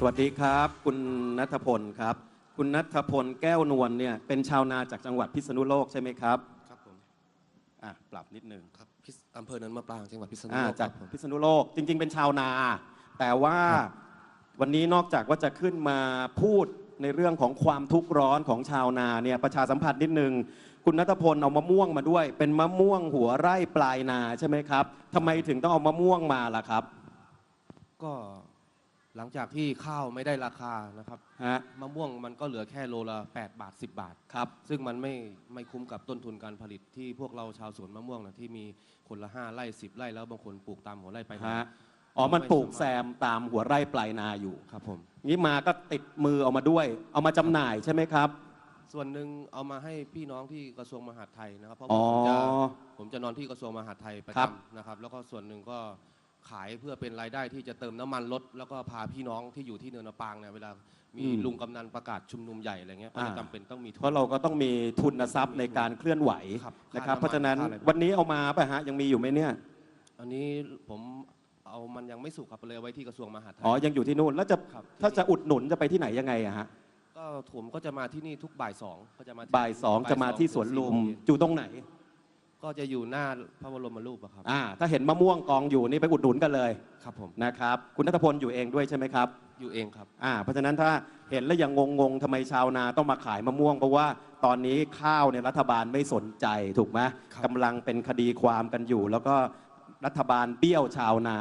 สวัสดีครับ คุณนัทพลครับ คุณนัทพลแก้วนวลเนี่ยเป็นชาวนาจากจังหวัดพิษณุโลกใช่ไหมครับครับผมอะปรับนิดนึงครับพิษอำเภอเนินมะปรางจังหวัดพิษณุอ่าโลกจากครับผม พิษณุโลกจริง ๆ เป็นชาวนา แต่ว่าวันนี้นอกจากว่าจะขึ้นมาพูดในเรื่องของความทุกข์ร้อนของชาวนาเนี่ยประชาสัมพันธ์นิดนึง คุณนัทพลเอามะม่วงมาด้วย เป็นมะม่วงหัวไร่ปลายนาใช่ไหมครับทำไมถึงต้องเอามะม่วงมาล่ะครับ ก็ หลังจากที่ข้าวไม่ได้ราคานะครับฮะมะม่วงมันก็เหลือแค่โลละ 8 บาท 10 บาท ครับ ซึ่งมันไม่ไม่คุ้มกับต้นทุนการผลิตที่พวกเราชาวสวนมะม่วงนะที่มีคนละ5ไร่10 ไร่แล้วบางคนปลูกตามหัวไร่ไปนาฮะอ๋อมันปลูกแซมตามหัวไร่ปลายนาอยู่ ครับผม นี้มาก็ติดมือเอามาด้วย เอามาจำหน่ายใช่ไหมครับ ส่วนหนึ่งเอามาให้พี่น้องที่กระทรวงมหาดไทยนะครับเพราะอ๋อผมจะผมจะนอนที่กระทรวงมหาดไทยประครับ จำนะครับ แล้วก็ส่วนหนึ่งก็ ขายเพื่อเป็นรายได้ที่จะเติมน้ำมันรถแล้วก็พาพี่น้องที่อยู่ที่เนินมะปรางเนี่ยเวลามีลุงกำนันประกาศชุมนุมใหญ่อะไรเงี้ยก็จะจำเป็นต้องมีทุนเพราะเราก็ต้องมีทุนทรัพย์ในการเคลื่อนไหวครับนะครับ ค่าน้ำมันเพราะฉะนั้นค่าอะไร วันนี้เอามาป่ะฮะยังมีอยู่ไหมเนี่ยอันนี้ผมเอามันยังไม่สุกครับเลยเอาไว้ที่กระทรวงมหาดไทย อ๋อยังอยู่ที่นู่นแล้วจะครับ ถ้าจะอุดหนุนจะไปที่ไหนยังไงอะฮะก็ผมก็จะมาที่นี่ทุกบ่ายสองก็จะมาที่บ่ายสองจะมาที่สวนลุมอยู่ตรงไหน ก็จะอยู่หน้าพระบรมรูปอะครับ อ่าถ้าเห็นมะม่วงกองอยู่นี่ไปอุดหนุนกันเลยครับผม นะครับคุณนัทพลอยู่เองด้วยใช่ไหมครับอยู่เองครับ อ่าเพราะฉะนั้นถ้าเห็นแล้วยังงงๆทำไมชาวนาต้องมาขายมะม่วง เพราะว่าตอนนี้ข้าวเนี่ยรัฐบาลไม่สนใจถูกไหมครับ กำลังเป็นคดีความกันอยู่ แล้วก็รัฐบาลเบี้ยวชาวนา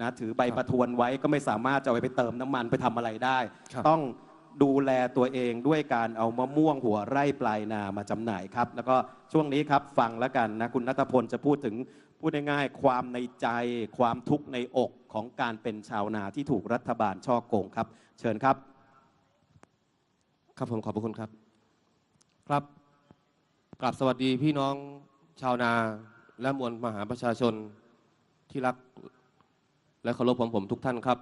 นะถือใบครับประทวนไว้ก็ไม่สามารถจะเอาไปเติมน้ำมันไปทำอะไรได้ ครับ ต้อง ดูแลตัวเองด้วยการเอามะม่วงหัวไร่ปลายนามาจำหน่ายครับ แล้วก็ช่วงนี้ครับฟังแล้วกันนะคุณนัทพลจะพูดถึงพูดง่ายๆความในใจ ความทุกข์ในอกของการเป็นชาวนาที่ถูกรัฐบาลช่อโกงครับ เชิญครับ ครับผมขอบพระคุณครับ ครับกราบสวัสดีพี่น้องชาวนาและมวลมหาประชาชนที่รัก และเคารพผมผมทุกท่านครับ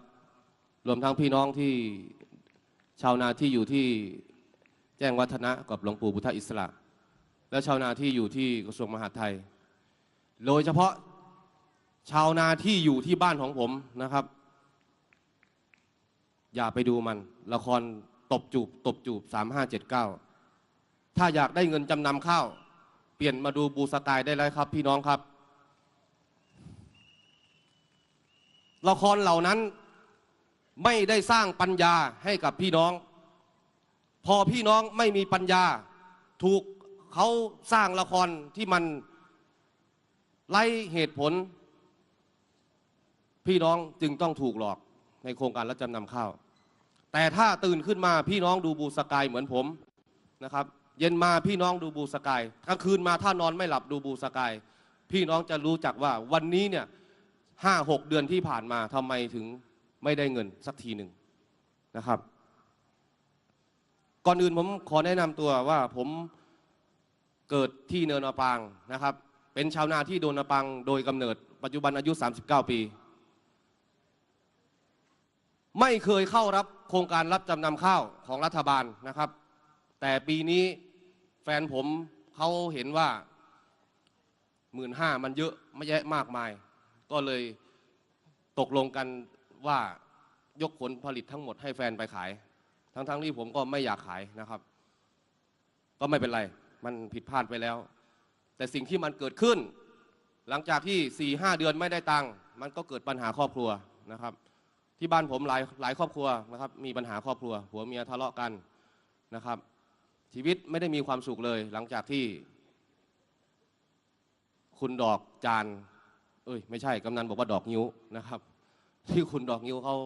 รวมทั้งพี่น้องที่ ชาวนาที่อยู่ที่แจ้งวัฒนะกับหลวงปู่พุทธอิสระ และชาวนาที่อยู่ที่กระทรวงมหาดไทย โดยเฉพาะชาวนาที่อยู่ที่บ้านของผมนะครับ อย่าไปดูมัน ละครตบจูบ ตบจูบ 3579 ถ้าอยากได้เงินจำนำข้าว เปลี่ยนมาดูบูสกายได้แล้วครับ พี่น้องครับ ละครเหล่านั้น ไม่ได้สร้างปัญญาให้กับพี่น้อง พอพี่น้องไม่มีปัญญา ถูกเขาสร้างละครที่มันไร้เหตุผล พี่น้องจึงต้องถูกหลอกในโครงการรับจำนำข้าว แต่ถ้าตื่นขึ้นมาพี่น้องดูบูสกายเหมือนผมนะครับ เย็นมาพี่น้องดูบูสกายกลางคืนมาถ้านอนไม่หลับดูบูสกาย พี่น้องจะรู้จักว่าวันนี้เนี่ยห้าหกเดือนที่ผ่านมาทำไมถึง ไม่ได้เงินสักทีหนึ่งนะครับ ก่อนอื่นผมขอแนะนำตัวว่าผมเกิดที่เนินนาปางนะครับ เป็นชาวนาที่โดนนาปังโดยกำเนิด ปัจจุบันอายุ 39 ปี ไม่เคยเข้ารับโครงการรับจำนำข้าวของรัฐบาลนะครับ แต่ปีนี้แฟนผมเขาเห็นว่าหมื่นห้ามันเยอะไม่แยะมากมาย ก็เลยตกลงกัน ว่ายกผลผลิตทั้งหมดให้แฟนไปขาย ทั้งๆที่ผมก็ไม่อยากขายนะครับ ก็ไม่เป็นไร มันผิดพลาดไปแล้ว แต่สิ่งที่มันเกิดขึ้น หลังจากที่4ี่ห้าเดือนไม่ได้ตังค์มันก็เกิดปัญหาครอบครัวนะครับ ที่บ้านผมหลายหลายครอบครัวนะครับ มีปัญหาครอบครัวผัวเมียทะเลาะกันนะครับ ชีวิตไม่ได้มีความสุขเลย หลังจากที่ คุณดอกจานเอ้ยไม่ใช่กำนันบอกว่าดอกนิ้วนะครับ ที่คุณดอกนิ้วเขา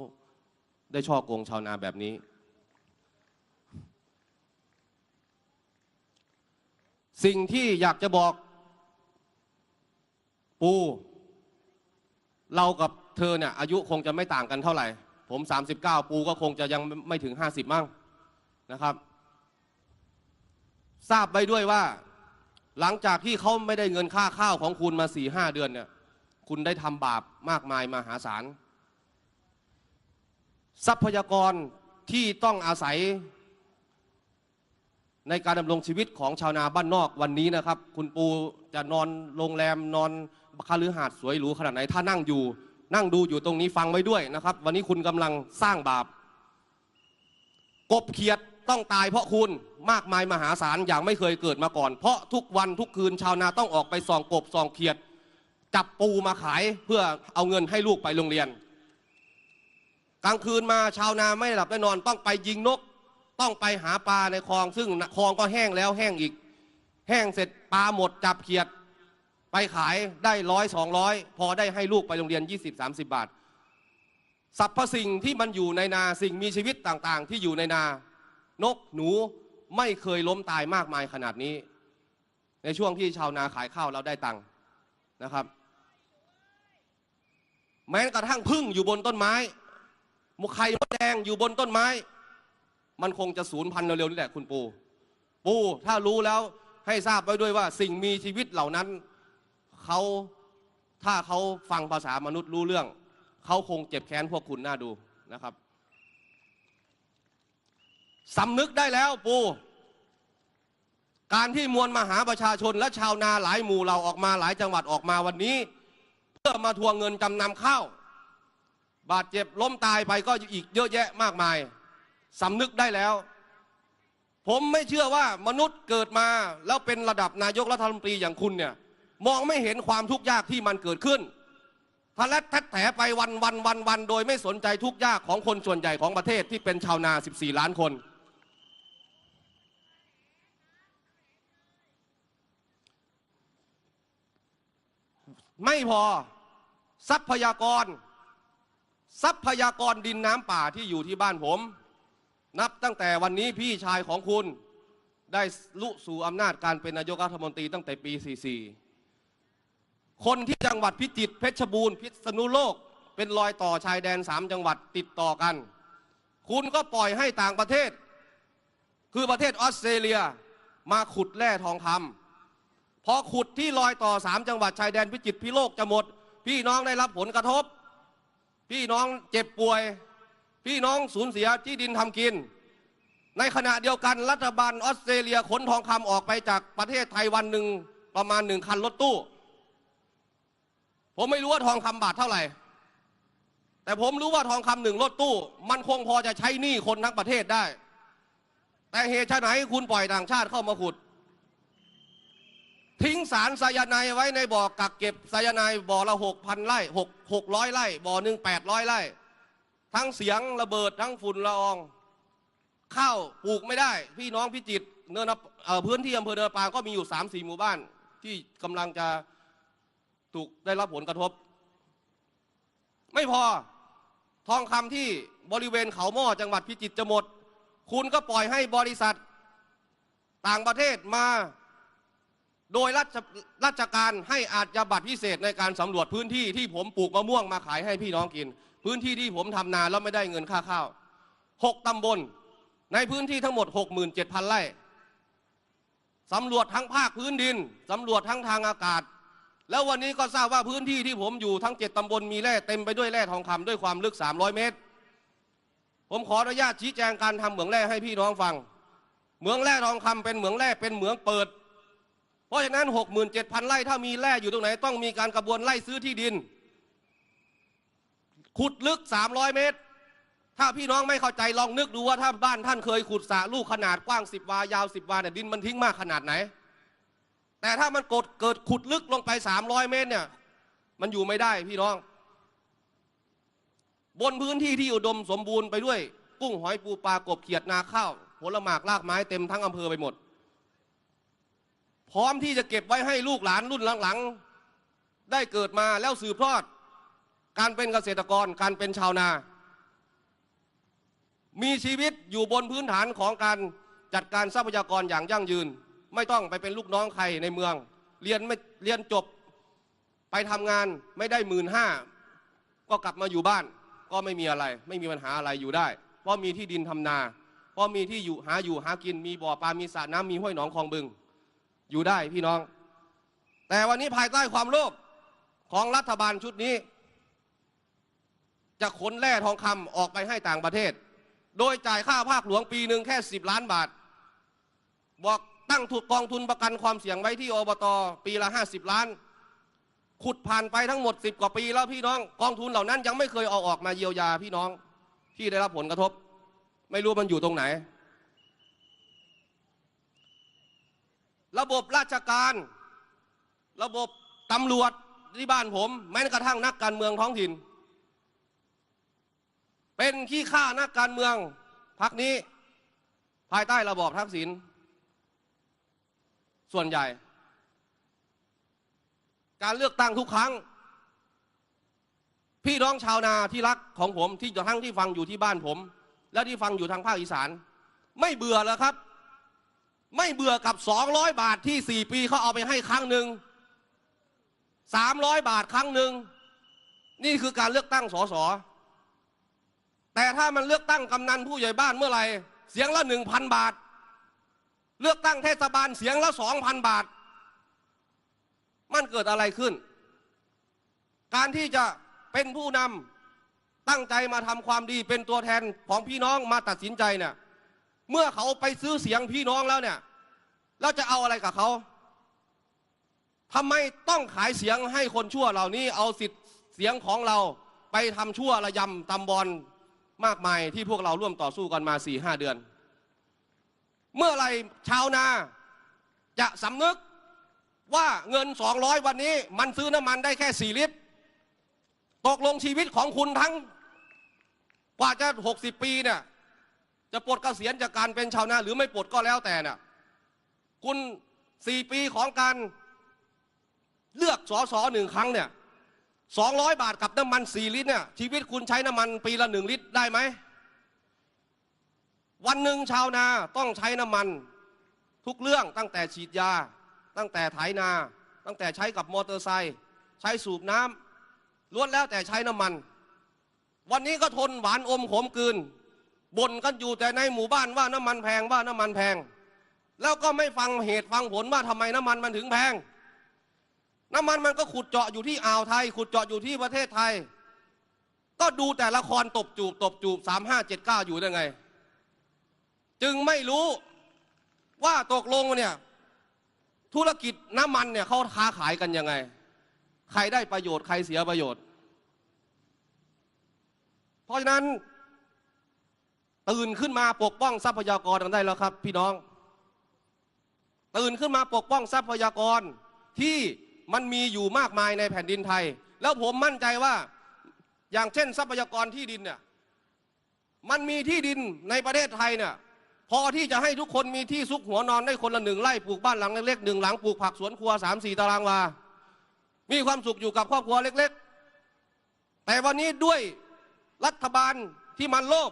ได้ช่อโกงชาวนาแบบนี้ สิ่งที่อยากจะบอก ปู เรากับเธอเนี่ยอายุคงจะไม่ต่างกันเท่าไหร่ ผม 39 ปูก็คงจะยังไม่ถึง 50 มั่งนะครับ ทราบไว้ด้วยว่า หลังจากที่เขาไม่ได้เงินค่าข้าวของคุณมา4-5เดือนเนี่ย คุณได้ทำบาปมากมายมหาศาล ทรัพยากรที่ต้องอาศัย ในการดำรงชีวิตของชาวนาบ้านนอกวันนี้นะครับ คุณปูจะนอนโรงแรมนอนคฤหาสน์สวยหรูขนาดไหน ถ้านั่งอยู่นั่งดูอยู่ตรงนี้ฟังไว้ด้วยนะครับ วันนี้คุณกำลังสร้างบาป กบเขียดต้องตายเพราะคุณมากมายมหาศาลอย่างไม่เคยเกิดมาก่อน เพราะทุกวันทุกคืนชาวนาต้องออกไปส่องกบส่องเขียด จับปูมาขายเพื่อเอาเงินให้ลูกไปโรงเรียน กลางคืนมาชาวนาไม่หลับไม่นอนต้องไปยิงนก ต้องไปหาปลาในคลอง ซึ่งคลองก็แห้งแล้วแห้งอีก แห้งเสร็จปลาหมดจับเขียด ไปขายได้ร้อยสองร้อยพอได้ให้ลูกไปโรงเรียน 20 30 บาทสรรพสิ่งที่มันอยู่ในนาสิ่งมีชีวิตต่างๆ ที่อยู่ในนา นกหนูไม่เคยล้มตายมากมายขนาดนี้ ในช่วงที่ชาวนาขายข้าวแล้วได้ตังค์นะครับ แม้กระทั่งพึ่งอยู่บนต้นไม้ มุไข่มดแดงอยู่บนต้นไม้ มันคงจะสูญพันธุ์เร็วๆนี่แหละคุณปูปูถ้ารู้แล้วให้ทราบไว้ด้วยว่า สิ่งมีชีวิตเหล่านั้นเขาถ้าเขาฟังภาษามนุษย์รู้เรื่อง เขาคงเจ็บแค้นพวกคุณน่าดูนะครับสำนึกได้แล้วปู การที่มวลมหาประชาชนและชาวนาหลายหมู่เราออกมาหลายจังหวัดออกมาวันนี้ เพื่อมาทวงเงินจำนำข้าว บาดเจ็บล้มตายไปก็อีกเยอะแยะมากมายสำนึกได้แล้ว ผมไม่เชื่อว่ามนุษย์เกิดมาแล้วเป็นระดับนายกรัฐมนตรีอย่างคุณเนี่ยมองไม่เห็นความทุกข์ยากที่มันเกิดขึ้นทะเลทัดแถไปวันวันวันวันโดยไม่สนใจทุกข์ยากของคนส่วนใหญ่ของประเทศที่เป็นชาวนา 14 ล้านคน ไม่พอทรัพยากร ทรัพยากรดินน้ำป่าที่อยู่ที่บ้านผม นับตั้งแต่วันนี้พี่ชายของคุณได้ลุสู่อำนาจการเป็นนายกรัฐมนตรีตั้งแต่ปี 44 คนที่จังหวัดพิจิตรเพชรบูรณ์พิษณุโลก เป็นรอยต่อชายแดนสามจังหวัดติดต่อกัน คุณก็ปล่อยให้ต่างประเทศ คือประเทศออสเตรเลียมาขุดแร่ทองคำพอขุดที่รอยต่อสามจังหวัดชายแดนพิจิตรพิโลกจะหมด พี่น้องได้รับผลกระทบ พี่น้องเจ็บป่วย พี่น้องสูญเสียที่ดินทำกิน ในขณะเดียวกันรัฐบาลออสเตรเลียขนทองคำออกไปจากประเทศไทยวันหนึ่งประมาณหนึ่งคันรถตู้ ผมไม่รู้ว่าทองคำบาทเท่าไหร่ แต่ผมรู้ว่าทองคำหนึ่งรถตู้ มันคงพอจะใช้หนี้คนทั้งประเทศได้ แต่เหตุไฉนคุณปล่อยต่างชาติเข้ามาขุด ทิ้งสารไซยาไนด์ไว้ในบ่อกักเก็บไซยาไนด์บ่อละหกพันไร่หกหกร้อยไร่บ่อหนึ่งแปดร้อยไร่ ทั้งเสียงระเบิดทั้งฝุ่นละออง ข้าวปลูกไม่ได้ พี่น้องพิจิตรเนินนเอ่อพื้นที่อำเภอเนินปางก็มีอยู่สามสี่หมู่บ้าน ที่กำลังจะถูกได้รับผลกระทบ ไม่พอทองคำที่บริเวณเขาหม้อจังหวัดพิจิตรจะหมด คุณก็ปล่อยให้บริษัทต่างประเทศมา โดยราชราชการให้อาจยบัตรพิเศษในการสำรวจพื้นที่ที่ผมปลูกมะม่วงมาขายให้พี่น้องกิน พื้นที่ที่ผมทำนาแล้วไม่ได้เงินค่าข้าวหกตำบล ในพื้นที่ทั้งหมด 67,000 ไร่สำรวจทั้งภาคพื้นดินสำรวจทั้งทางอากาศ แล้ววันนี้ก็ทราบว่าพื้นที่ที่ผมอยู่ทั้ง 7ตำบลมีแร่เต็มไปด้วยแร่ทองคำด้วยความลึก 300 เมตร ผมขออนุญาตชี้แจงการทำเหมืองแร่ให้พี่น้องฟัง เหมืองแร่ทองคำเป็นเหมืองแร่เป็นเหมืองเปิด เพราะฉะนั้น 67,000 ไร่ถ้ามีแร่อยู่ตรงไหน ต้องมีการกระบวนไล่ซื้อที่ดิน ขุดลึก 300 เมตร ถ้าพี่น้องไม่เข้าใจลองนึกดูว่าถ้าบ้านท่านเคยขุดสระลูกขนาดกว้าง 10 วายาว 10 วาเนี่ยดินมันทิ้งมากขนาดไหน แต่ถ้ามันกดเกิดขุดลึกลงไป 300 เมตรเนี่ยมันอยู่ไม่ได้พี่น้อง บนพื้นที่ที่อุดมสมบูรณ์ไปด้วย กุ้งหอยปูปลากบเขียดนาข้าวผลหมากรากไม้เต็มทั้งอำเภอไปหมด พร้อมที่จะเก็บไว้ให้ลูกหลานรุ่นหลังๆ ได้เกิดมาแล้วสืบทอด การเป็นเกษตรกรการเป็นชาวนา มีชีวิตอยู่บนพื้นฐานของการจัดการทรัพยากรอย่างยั่งยืน ไม่ต้องไปเป็นลูกน้องใครในเมือง เรียนไม่เรียนจบไปทำงานไม่ได้หมื่นห้าก็กลับมาอยู่บ้านก็ไม่มีอะไร ไม่มีปัญหาอะไรอยู่ได้ เพราะมีที่ดินทำนา เพราะมีที่อยู่หาอยู่หากินมีบ่อปลามีสระน้ำมีห้วยหนองคลองบึง อยู่ได้พี่น้อง แต่วันนี้ภายใต้ความโลภของรัฐบาลชุดนี้ จะขนแร่ทองคำออกไปให้ต่างประเทศ โดยจ่ายค่าภาคหลวงปีหนึ่งแค่ 10 ล้านบาท บอกตั้งถูกกองทุนประกันความเสี่ยงไว้ที่อบต ปีละ 50 ล้าน ขุดผ่านไปทั้งหมด 10 กว่าปีแล้วพี่น้อง กองทุนเหล่านั้นยังไม่เคยเอาออกมาเยียวยาพี่น้องที่ได้รับผลกระทบ ไม่รู้มันอยู่ตรงไหน ระบบราชการ ระบบตำรวจที่บ้านผม แม้กระทั่งนักการเมืองท้องถิ่น เป็นขี้ข้านักการเมืองพักนี้ ภายใต้ระบอบทักษิณส่วนใหญ่ การเลือกตั้งทุกครั้ง พี่น้องชาวนาที่รักของผมที่ทั้งที่ฟังอยู่ที่บ้านผม และที่ฟังอยู่ทางภาคอีสาน ไม่เบื่อแล้วครับ ไม่เบื่อกับ 200 บาทที่ 4 ปีเขาเอาไปให้ครั้งหนึ่ง300 บาทครั้งหนึ่งนี่คือการเลือกตั้งสสแต่ถ้ามันเลือกตั้งกำนันผู้ใหญ่บ้านเมื่อไหร่เสียงละ1,000บาท เลือกตั้งเทศบาลเสียงละ2,000บาท มันเกิดอะไรขึ้น การที่จะเป็นผู้นำตั้งใจมาทำความดีเป็นตัวแทนของพี่น้องมาตัดสินใจเนี่ย เมื่อเขาไปซื้อเสียงพี่น้องแล้วเนี่ยเราจะเอาอะไรกับเขาทำไมต้องขายเสียงให้คนชั่วเหล่านี้เอาสิทธิ์เสียงของเราไปทำชั่วระยำตำบอลมากมายที่พวกเราร่วมต่อสู้กันมา4ี่ห้าเดือน เมื่อไรชาวนาจะสำนึกว่าเงิน 200 วันนี้มันซื้อน้ำมันได้แค่4ลิตร ตกลงชีวิตของคุณทั้งกว่าจะ 60 ปีเนี่ย จะปลดเกษียณจากการเป็นชาวนาหรือไม่ปลดก็แล้วแต่เนี่ยคุณสี่ปีของการเลือกสอสอหนึ่งครั้งเนี่ยสองร้อยบาทกับน้ำมันสี่ลิตรเนี่ยชีวิตคุณใช้น้ำมันปีละหนึ่งลิตรได้ไหม วันหนึ่งชาวนาต้องใช้น้ำมันทุกเรื่องตั้งแต่ฉีดยา ตั้งแต่ไถนา ตั้งแต่ใช้กับมอเตอร์ไซค์ใช้สูบน้ำล้วนแล้วแต่ใช้น้ำมัน วันนี้ก็ทนหวานอมขมกืน บ่นกันอยู่แต่ในหมู่บ้านว่าน้ำมันแพงว่าน้ำมันแพง แล้วก็ไม่ฟังเหตุฟังผลว่าทำไมน้ำมันมันถึงแพง น้ำมันมันก็ขุดเจาะอยู่ที่อ่าวไทย ขุดเจาะอยู่ที่ประเทศไทย ก็ดูแต่ละครตบจูบตบจูบสามห้าเจ็ดเก้าอยู่ได้ไง จึงไม่รู้ว่าตกลงเนี่ยธุรกิจน้ำมันเนี่ยเขาค้าขายกันยังไง ใครได้ประโยชน์ใครเสียประโยชน์ เพราะฉะนั้น ตื่นขึ้นมาปกป้องทรัพยากรกันได้แล้วครับ พี่น้อง ตื่นขึ้นมาปกป้องทรัพยากรที่มันมีอยู่มากมายในแผ่นดินไทย แล้วผมมั่นใจว่าอย่างเช่น ทรัพยากรที่ดินเนี่ยมันมีที่ดินในประเทศไทยเนี่ยพอที่จะให้ทุกคนมีที่ซุกหัวนอนได้คนละหนึ่งไร่ปลูกบ้านหลังเล็กๆหนึ่งหลังปลูกผักสวนครัวสามสี่ตารางวา มีความสุขอยู่กับครอบครัวเล็ก ๆ แต่วันนี้ด้วยรัฐบาลที่มันโลภ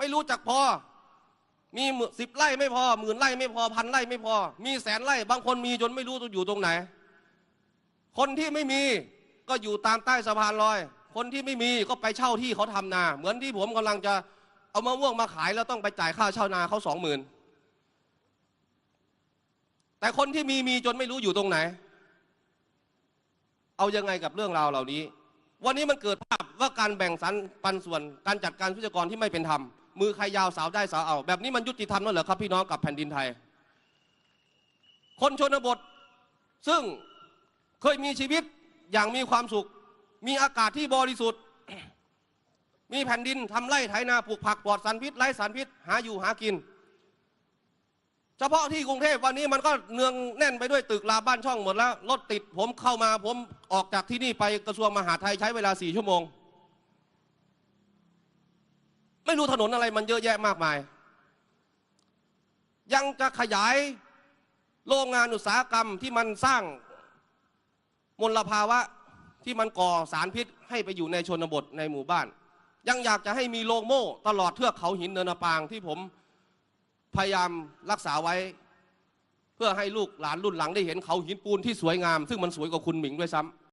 ไม่รู้จักพอ มีสิบไร่ไม่พอหมื่นไร่ไม่พอพันไร่ไม่พอ มีแสนไร่ บางคนมีจนไม่รู้ตัวอยู่ตรงไหน คนที่ไม่มีก็อยู่ตามใต้สะพานลอย คนที่ไม่มีก็ไปเช่าที่เขาทำนา เหมือนที่ผมกำลังจะเอามะม่วงมาขายแล้วต้องไปจ่ายค่าเช่านาเขาสองหมื่นแต่คนที่มีมีจนไม่รู้อยู่ตรงไหน เอายังไงกับเรื่องราวเหล่านี้ วันนี้มันเกิดภาพว่าการแบ่งสรรปันส่วนการจัดการทรัพยากรที่ไม่เป็นธรรม มือใครยาวสาวได้สาวเอา แบบนี้มันยุติธรรมนั่นเหรอครับพี่น้องกับแผ่นดินไทย คนชนบท ซึ่งเคยมีชีวิตอย่างมีความสุข มีอากาศที่บริสุทธิ์ มีแผ่นดินทำไร่ไถนาปลูกผักปลอดสารพิษไร้สารพิษหาอยู่หากิน เฉพาะที่กรุงเทพวันนี้มันก็เนืองแน่นไปด้วยตึกราบ้านช่องหมดแล้วรถติดผมเข้ามาผมออกจากที่นี่ไปกระทรวงมหาดไทยใช้เวลาสี่ชั่วโมง ไม่รู้ถนนอะไรมันเยอะแยะมากมาย ยังจะขยายโรงงานอุตสาหกรรมที่มันสร้างมลภาวะที่มันก่อสารพิษให้ไปอยู่ในชนบทในหมู่บ้าน ยังอยากจะให้มีโรงโม่ตลอดเทือกเขาหินเนินนปางที่ผมพยายามรักษาไว้ เพื่อให้ลูกหลานรุ่นหลังได้เห็นเขาหินปูนที่สวยงาม ซึ่งมันสวยกว่าคุณหมิงด้วยซ้ำ